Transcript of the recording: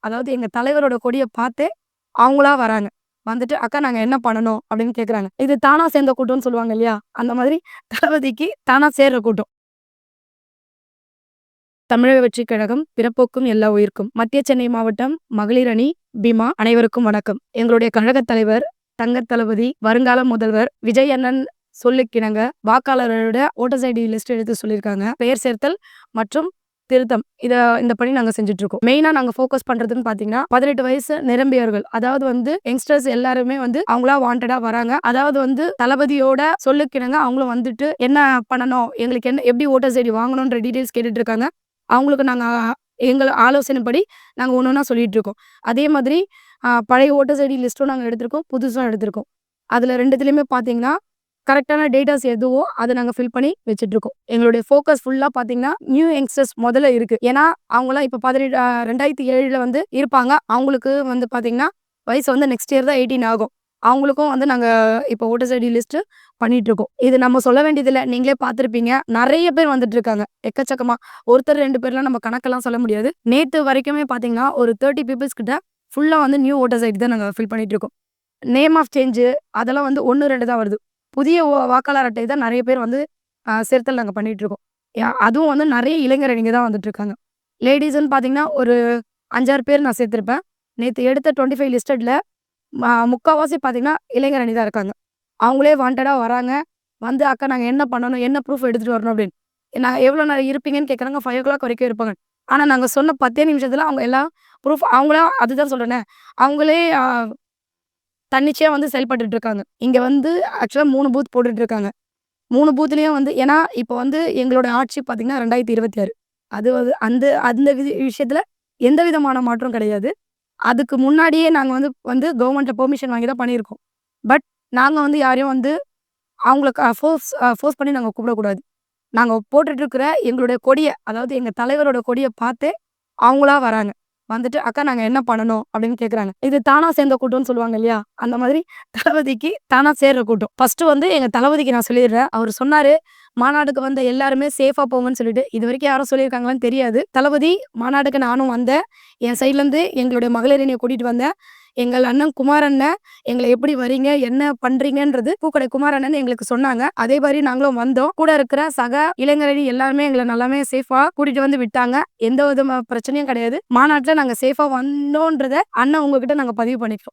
அதாவது எங்கள் தலைவரோட கொடியை பார்த்தே அவங்களா வராங்க. வந்துட்டு, "அக்கா நாங்கள் என்ன பண்ணணும்?" அப்படின்னு கேட்குறாங்க. இது தானா சேர்ந்த கூட்டம்னு சொல்லுவாங்க இல்லையா? அந்த மாதிரி தளபதிக்கு தானா சேர்ற கூட்டம். தமிழக வெற்றி கழகம் பிறப்போக்கும் எல்லா உயிர்க்கும். மத்திய சென்னை மாவட்டம் மகளிர் அணி பீமா அனைவருக்கும் வணக்கம். எங்களுடைய கழகத் தலைவர், தங்கத் தளபதி, வருங்கால முதல்வர் விஜய் அண்ணன் சொல்லுக்கிணங்க வாக்காளரோட ஓட்டர்ஸ் ஐடி லிஸ்ட் எடுத்து சொல்லியிருக்காங்க. பெயர் சேர்த்தல் மற்றும் திருத்தம். இத இந்த பணி நாங்க செஞ்சுட்டு இருக்கோம். மெயினா நாங்க ஃபோக்கஸ் பண்றதுன்னு பார்த்தீங்கன்னா, 18 வயசு நிரம்பியவர்கள். அதாவது வந்து யங்ஸ்டர்ஸ் எல்லாருமே வந்து அவங்களா வாண்டடா வராங்க. அதாவது வந்து தளபதியோட சொல்லுக்கிணங்க அவங்களும் வந்துட்டு, "என்ன பண்ணணும்? எங்களுக்கு என்ன எப்படி ஓட்டர்ஸ் ஐடி வாங்கணும்ன்ற டீட்டெயில்ஸ் கேட்டுட்டு இருக்காங்க." அவங்களுக்கு நாங்க எங்களை ஆலோசனைப்படி நாங்கள் ஒன்று ஒன்றா சொல்லிட்டு இருக்கோம். அதே மாதிரி பழைய ஓட்டர்ஸ் ஐடி லிஸ்ட்டும் நாங்கள் எடுத்திருக்கோம். புதுசும் எடுத்திருக்கோம். அதில் ரெண்டுத்துலேயுமே பார்த்தீங்கன்னா, கரெக்டான டேட்டாஸ் எதுவோ அதை நாங்கள் ஃபில் பண்ணி வச்சுட்ருக்கோம் எங்களுடைய ஃபோக்கஸ் ஃபுல்லாக பார்த்தீங்கன்னா, நியூ யங்ஸ்டர்ஸ் முதல்ல இருக்குது ஏன்னா, அவங்களாம் இப்போ பதினெட்டு ரெண்டாயிரத்தி ஏழில் வந்து இருப்பாங்க. அவங்களுக்கு வந்து பார்த்தீங்கன்னா, வயசு வந்து நெக்ஸ்ட் இயர் தான் 18 ஆகும். அவங்களுக்கும் வந்து நாங்கள் இப்போ ஓட்டர்ஸ் ஐடி லிஸ்ட்டு பண்ணிகிட்ருக்கோம் இது நம்ம சொல்ல வேண்டியதில்லை நீங்களே பார்த்துருப்பீங்க நிறைய பேர் வந்துட்டு இருக்காங்க. ஒருத்தர் ரெண்டு பேர்லாம் நம்ம கணக்கெல்லாம் சொல்ல முடியாது. நேற்று வரைக்குமே பார்த்தீங்கன்னா, ஒரு தேர்ட்டி பீப்புள்ஸ் கிட்ட ஃபுல்லாக வந்து நியூ ஓட்டர்ஸ் ஐடி தான் நாங்கள் ஃபில் பண்ணிகிட்ருக்கோம் இருக்கோம். நேம் ஆஃப் சேஞ்சு அதெல்லாம் வந்து 1, 2 தான் வருது. புதிய வாக்காளர் அட்டை தான் நிறைய பேர் வந்து சேர்த்தல் நாங்கள் பண்ணிகிட்ருக்கோம் இருக்கோம். அதுவும் வந்து நெறைய இளைஞரணிங்க தான் வந்துட்டுருக்காங்க லேடிஸ்ன்னு பார்த்தீங்கன்னா, ஒரு 5, 6 பேர் நான் சேர்த்துருப்பேன் நேற்று எடுத்த டுவெண்ட்டி ஃபைவ் லிஸ்டடில் முக்கால்வாசி பார்த்தீங்கன்னா, இளைஞரணி தான் இருக்காங்க. அவங்களே வாண்டடாக வராங்க. வந்து, "அக்கா நாங்கள் என்ன பண்ணணும்? என்ன ப்ரூஃப் எடுத்துகிட்டு வரணும்?" அப்படின்னு. நான் எவ்வளோ நேரம் இருப்பீங்கன்னு கேட்குறாங்க. 5:00 வரைக்கும் இருப்பாங்க. ஆனால் நாங்கள் சொன்ன பத்தே நிமிஷத்தில் அவங்க எல்லாம் ப்ரூஃப் அவங்களா அதுதான் சொல்கிறேனே அவங்களே தன்னிச்சையாக வந்து செயல்பட்டு இருக்காங்க. இங்கே வந்து ஆக்சுவலாக மூணு பூத் போட்டுட்டு இருக்காங்க. மூணு பூத்துலேயும் வந்து ஏன்னா, இப்போ வந்து எங்களோட ஆட்சி பார்த்திங்கன்னா ரெண்டாயிரத்தி இருபத்தி ஆறு அது வந்து அந்த அந்த வி விஷயத்தில் எந்த விதமான மாற்றம் கிடையாது. அதுக்கு முன்னாடியே நாங்கள் வந்து வந்து கவர்மெண்ட்டில் பெர்மிஷன் வாங்கி தான் பண்ணியிருக்கோம். பட் நாங்கள் வந்து யாரையும் வந்து அவங்கள ஃபோர்ஸ் ஃபோர்ஸ் பண்ணி நாங்கள் கூப்பிடக்கூடாது. நாங்கள் போட்டுட்ருக்கிற எங்களுடைய கொடியை அதாவது எங்கள் தலைவரோட கொடியை பார்த்தே அவங்களா வராங்க. வந்துட்டு, "அக்கா நாங்கள் என்ன பண்ணணும்?" அப்படின்னு கேட்குறாங்க. இது தானா சேர்ந்த கூட்டம்னு சொல்லுவாங்க இல்லையா? அந்த மாதிரி தளபதிக்கு தானா சேர்ற கூட்டம். ஃபர்ஸ்ட்டு வந்து எங்கள் தளபதிக்கு நான் சொல்லிடுறேன். அவர் சொன்னார் "மாநாடுக்கு வந்த எல்லாருமே சேஃபாக போங்கன்னு" சொல்லிட்டு. இதுவரைக்கும் யாரும் சொல்லியிருக்காங்களான்னு தெரியாது. தளபதி மாநாடுக்கு நானும் வந்தேன். என் சைட்லேருந்து எங்களுடைய மகளிர் கூட்டிகிட்டு வந்தேன். எங்கள் அண்ணன் குமார் அண்ணன் எங்களை எப்படி வரீங்க? என்ன பண்றீங்கன்றது பூக்கடை குமார் அண்ணன் எங்களுக்கு சொன்னாங்க. அதே மாதிரி நாங்களும் வந்தோம். கூட இருக்கிற சக இளைஞரணி எல்லாருமே எங்களை நல்லாமே சேஃபா கூட்டிட்டு வந்து விட்டாங்க. எந்த விதமான பிரச்சனையும் கிடையாது. மாநாட்டில் நாங்க சேஃபா வந்தோன்றத அண்ணன் உங்ககிட்ட நாங்க பதிவு பண்ணிக்கிறோம்.